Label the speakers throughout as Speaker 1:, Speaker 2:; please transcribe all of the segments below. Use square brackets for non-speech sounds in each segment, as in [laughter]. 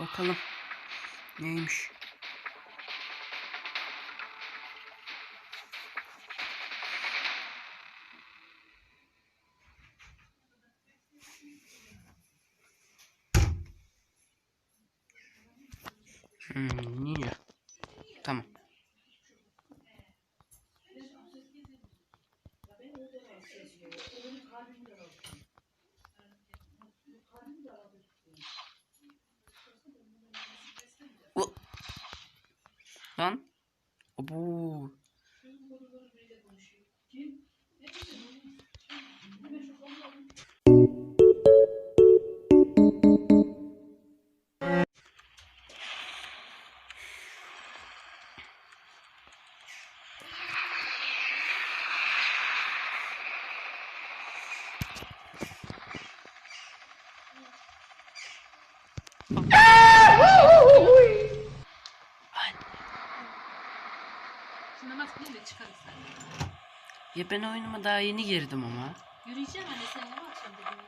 Speaker 1: Bakalım. Neymiş? Hmm, niye? Tamam. O- Lan. Bu. Ya ben oyunuma daha yeni girdim ama.
Speaker 2: Yürüyeceğim anne seninle mi akşam dediğini?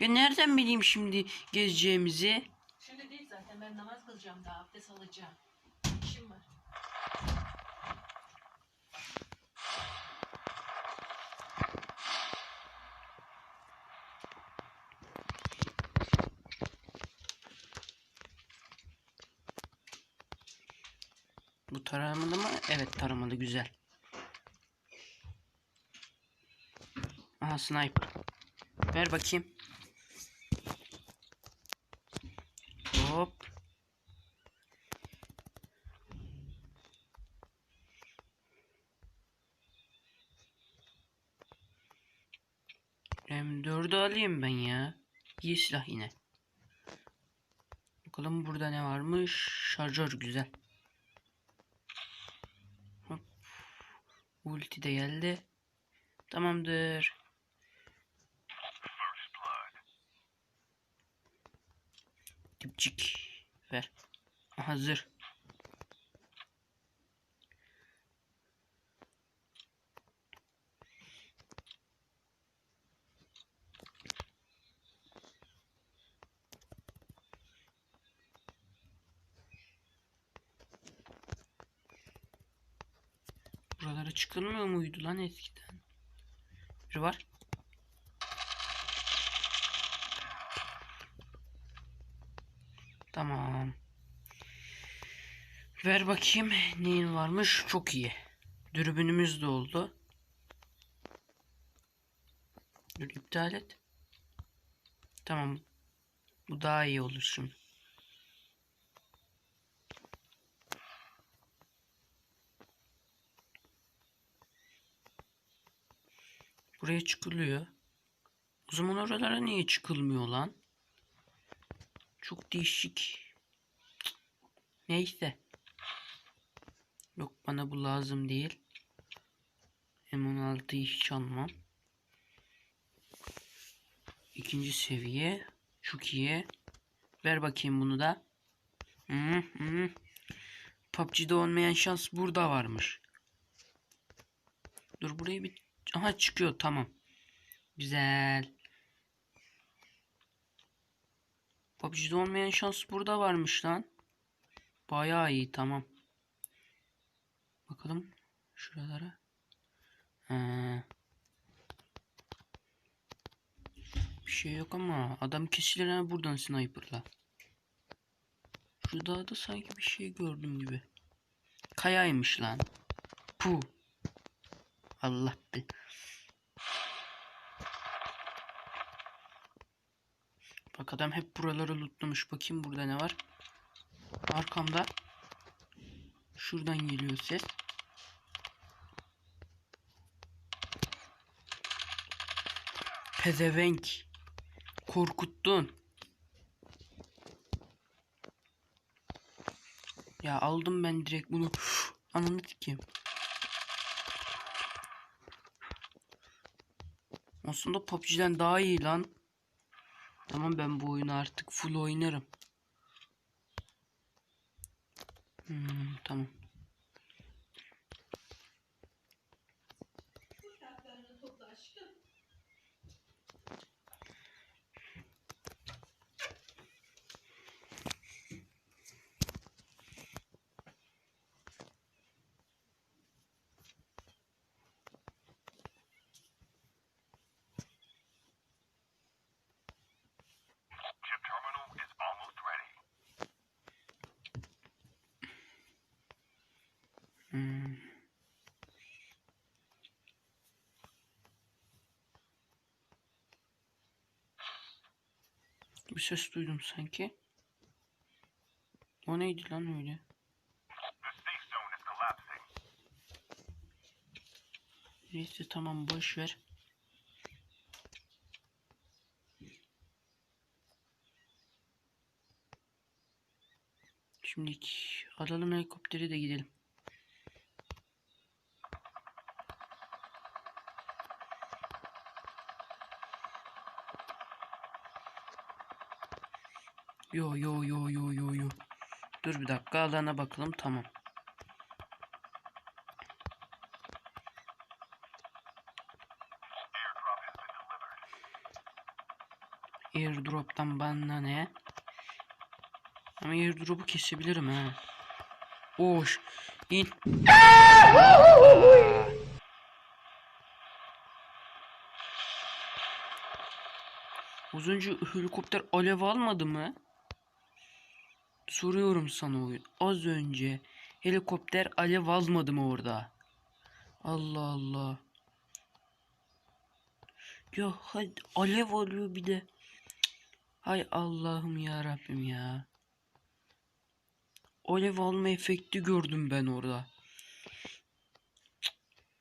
Speaker 1: Ya nereden bileyim şimdi gezeceğimizi?
Speaker 2: Şimdi değil zaten ben namaz kılacağım daha abdest alacağım. İşim var.
Speaker 1: Bu taramalı mı? Evet taramalı güzel. Aha sniper. Ver bakayım. Hop. M4'ü alayım ben ya. İyi silah yine. Bakalım burada ne varmış. Şarjör güzel. Hop. Ulti de geldi. Tamamdır. Dipçik. Ver. Hazır. Buralara çıkılmıyor muydu lan eskiden? Biri var. Tamam. Ver bakayım neyin varmış. Çok iyi. Dürbünümüz de oldu. Dur iptal et. Tamam. Bu daha iyi olur şimdi. Buraya çıkılıyor. O zaman oralara niye çıkılmıyor lan? Çok değişik. Neyse. Yok bana bu lazım değil. M16'yı hiç almam. İkinci seviye. Çok iyi. Ver bakayım bunu da. Hı hı. PUBG'de olmayan şans burada varmış. Dur burayı bir... Aha çıkıyor tamam. Güzel. PUBG'de olmayan şans burada varmış lan. Bayağı iyi tamam. Bakalım şuralara. Ha. Bir şey yok ama adam kesilir ha buradan sniperla. Şu dağda sanki bir şey gördüm gibi. Kayaymış lan. Puh. Allah be. Bak adam hep buraları lootlamış. Bakayım burada ne var. Arkamda. Şuradan geliyor ses. Pezevenk. Korkuttun. Ya aldım ben direkt bunu. Ananı sikeyim. Aslında PUBG'den daha iyi lan. Tamam ben bu oyunu artık full oynarım. Hmm, tamam. Bir ses duydum sanki. O neydi lan öyle? Neyse tamam boş ver. Şimdi alalım helikopteri de gidelim. Yo yo yo yo yo yo. Dur bir dakika alana bakalım tamam. Airdrop'tan bana ne? Ama airdrop'u kesebilirim ha. Oş. İn. Az önce helikopter alev almadı mı? Soruyorum sana oyun. Az önce helikopter alev almadı mı orada? Allah Allah. Ya hadi alev alıyor bir de. Hay Allah'ım ya Rabbim ya. Alev alma efekti gördüm ben orada.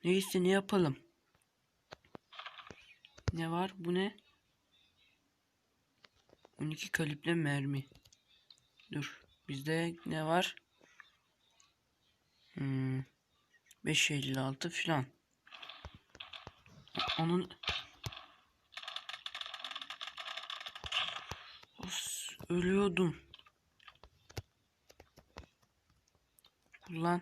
Speaker 1: Neyse ne yapalım? Ne var? Bu ne? 12 kalibre mermi. Dur. Bizde ne var? Hmm. 556 filan. Onun Os, ölüyordum. Kullan.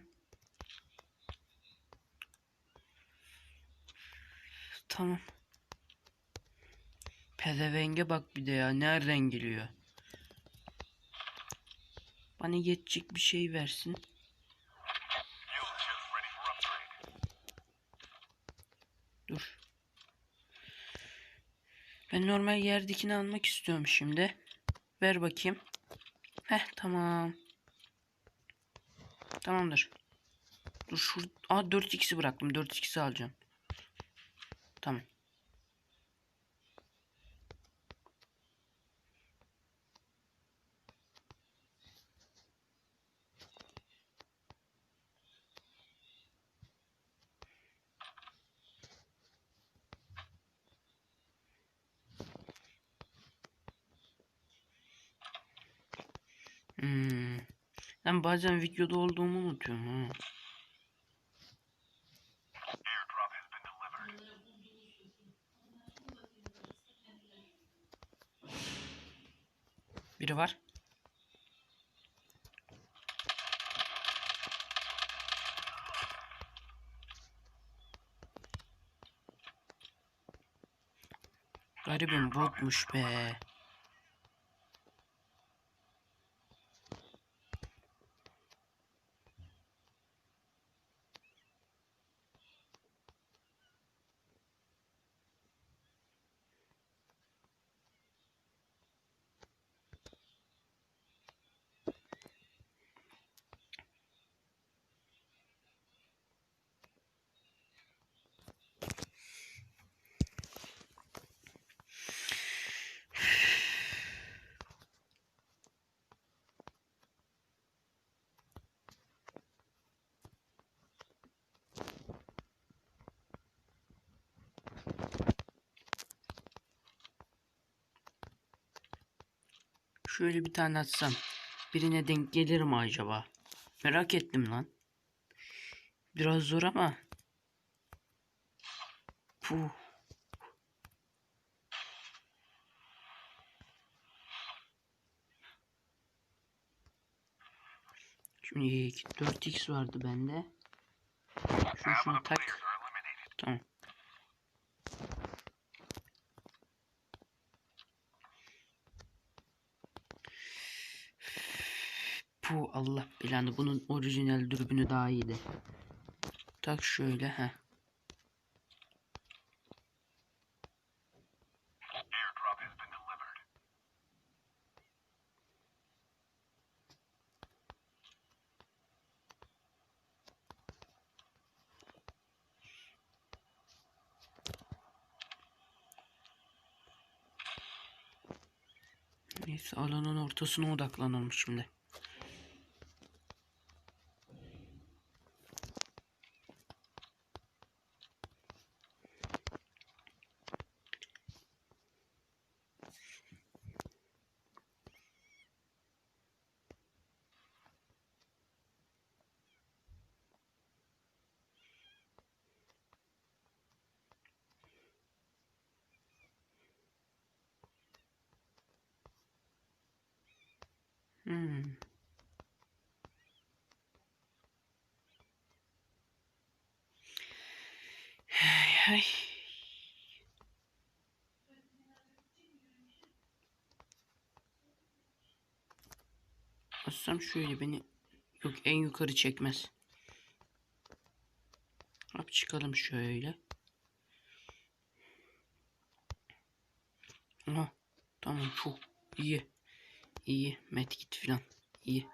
Speaker 1: Tamam. Pedevenge bak bir de ya. Nereden geliyor? Bana yetecek bir şey versin. Dur. Ben normal yerdekini almak istiyorum şimdi. Ver bakayım. Heh tamam. Tamamdır. Dur şur Aa 4x'i bıraktım. 4x'i alacağım. Tamam. Hmm. Ben bazen videoda olduğumu unutuyorum ha. Biri var. Garibim botmuş be. Şöyle bir tane atsam birine denk gelir mi acaba? Merak ettim lan. Biraz zor ama. Puh. Şimdi 4x vardı bende. Şunu şunu tak. Tamam. Allah belanı bunun orijinal dürbünü daha iyiydi. Tak şöyle he. Neyse alanın ortasına odaklanalım şimdi. Hmm. Ay, ay. Bassam şöyle beni yok en yukarı çekmez. Hop çıkalım şöyle. Aha, tamam çok iyi. İyi. Medkit falan. İyi.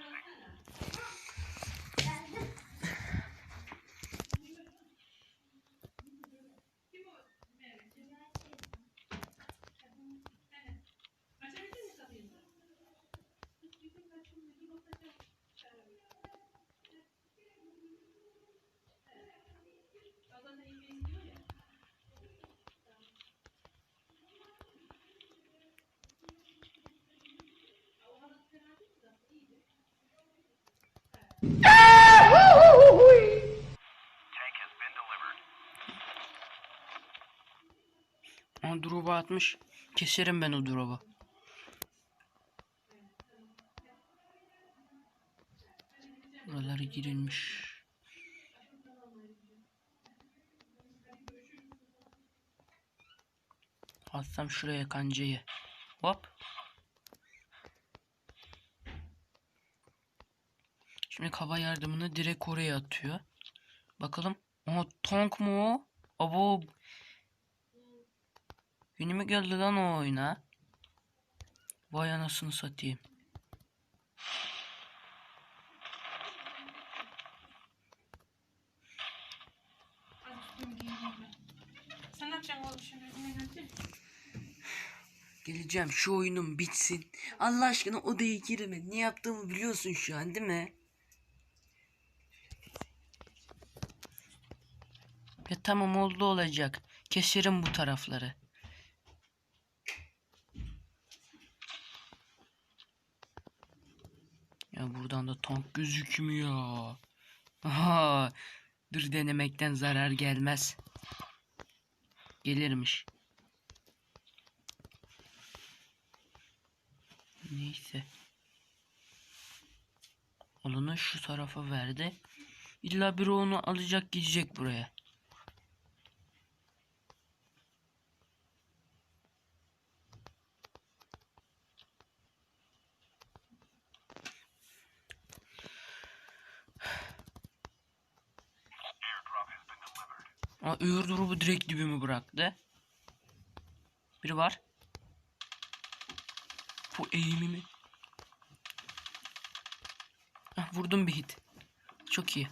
Speaker 3: Thanks.
Speaker 1: Aa, drop'a atmış. Keserim ben o drop'u. Buraları girilmiş. Atsam şuraya kancayı. Hop. Şimdi hava yardımını direkt oraya atıyor. Bakalım. Aha tank mu o? Abo. Yeni mi geldi lan o oyuna? Vay anasını satayım. Geleceğim şu oyunum bitsin. Allah aşkına odaya girme. Ne yaptığımı biliyorsun şu an değil mi? Ya tamam oldu olacak. Keserim bu tarafları. Ya buradan da tank gözükmüyor. Aha, dur denemekten zarar gelmez. Gelirmiş. Neyse. Alanı şu tarafa verdi. İlla biri onu alacak gidecek buraya.
Speaker 3: Delivered.
Speaker 1: Aa, airdrop'u direkt dibime bıraktı. Biri var. Bu eğimimi. Ah, vurdum bir hit. Çok iyi.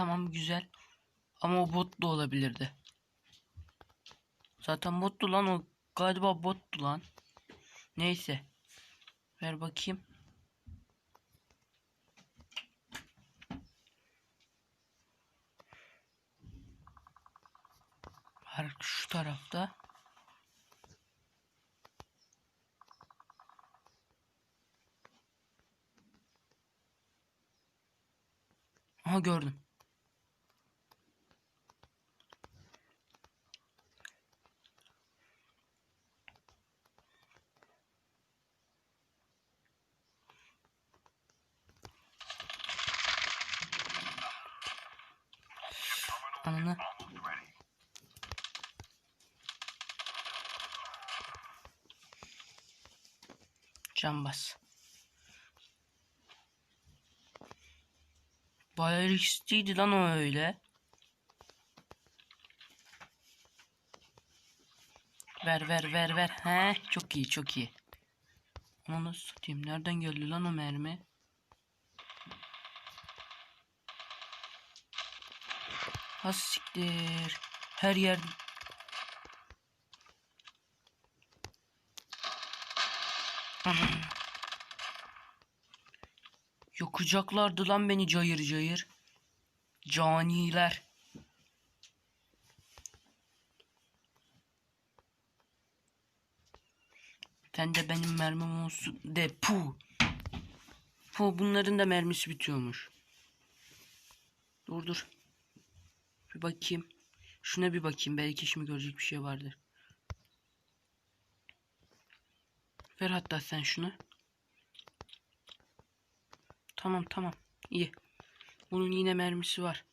Speaker 1: Tamam güzel. Ama o bot da olabilirdi. Zaten bottu lan o. Galiba bottu lan. Neyse. Ver bakayım. Var şu tarafta. Aha gördüm. Ananı. Can bas. Bayağı riskliydi lan o öyle. Ver ver ver ver. He çok iyi çok iyi. Onu satayım? Nereden geldi lan o mermi? Ha siktir. Her yer Yakacaklardı lan beni cayır cayır. Caniler. Sen de benim mermim olsun de pu. Pu bunların da mermisi bitiyormuş. Dur dur. Bir bakayım. Şuna bir bakayım. Belki şimdi görecek bir şey vardır. Ver hatta sen şunu. Tamam tamam. İyi. Bunun yine mermisi var.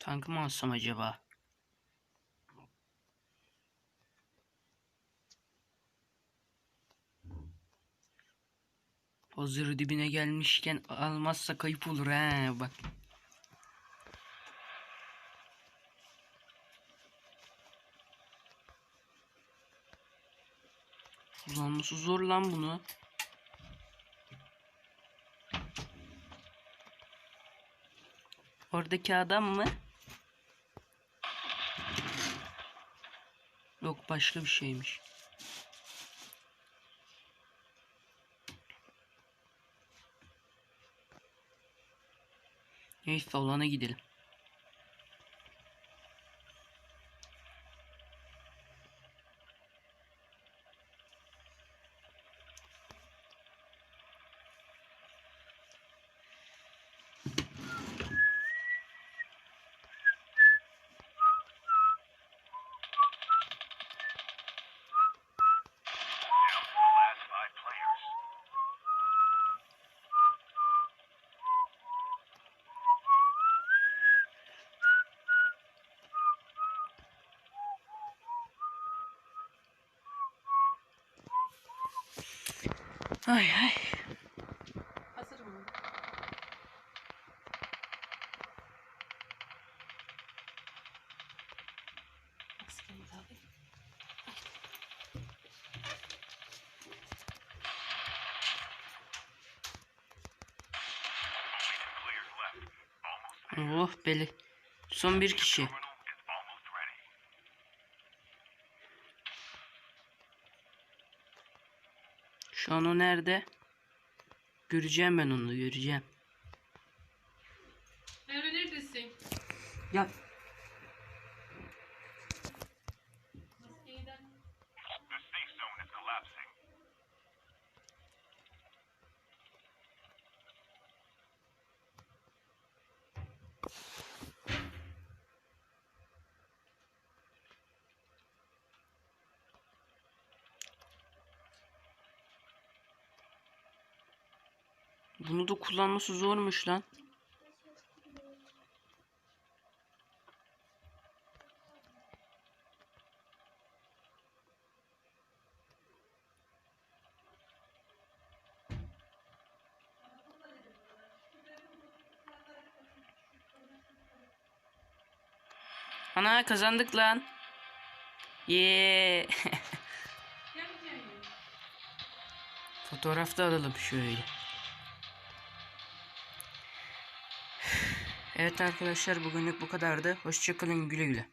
Speaker 1: Tankı mı alsam acaba? Hazır dibine gelmişken almazsa kayıp olur he bak. Kullanması zor lan bunu. Oradaki adam mı? Yok başka bir şeymiş. Neyse olana gidelim.
Speaker 3: Left. Almost
Speaker 1: Oh beli. Son bir kişi. Şu an o nerede? Göreceğim ben onu göreceğim.
Speaker 2: Merve neredesin?
Speaker 1: Ya bunu da kullanması zormuş lan. Ana kazandık lan. Yee.
Speaker 2: yapacağım. [laughs]
Speaker 1: Fotoğraf da alalım şöyle. Evet arkadaşlar bugünlük bu kadardı. Hoşçakalın güle güle.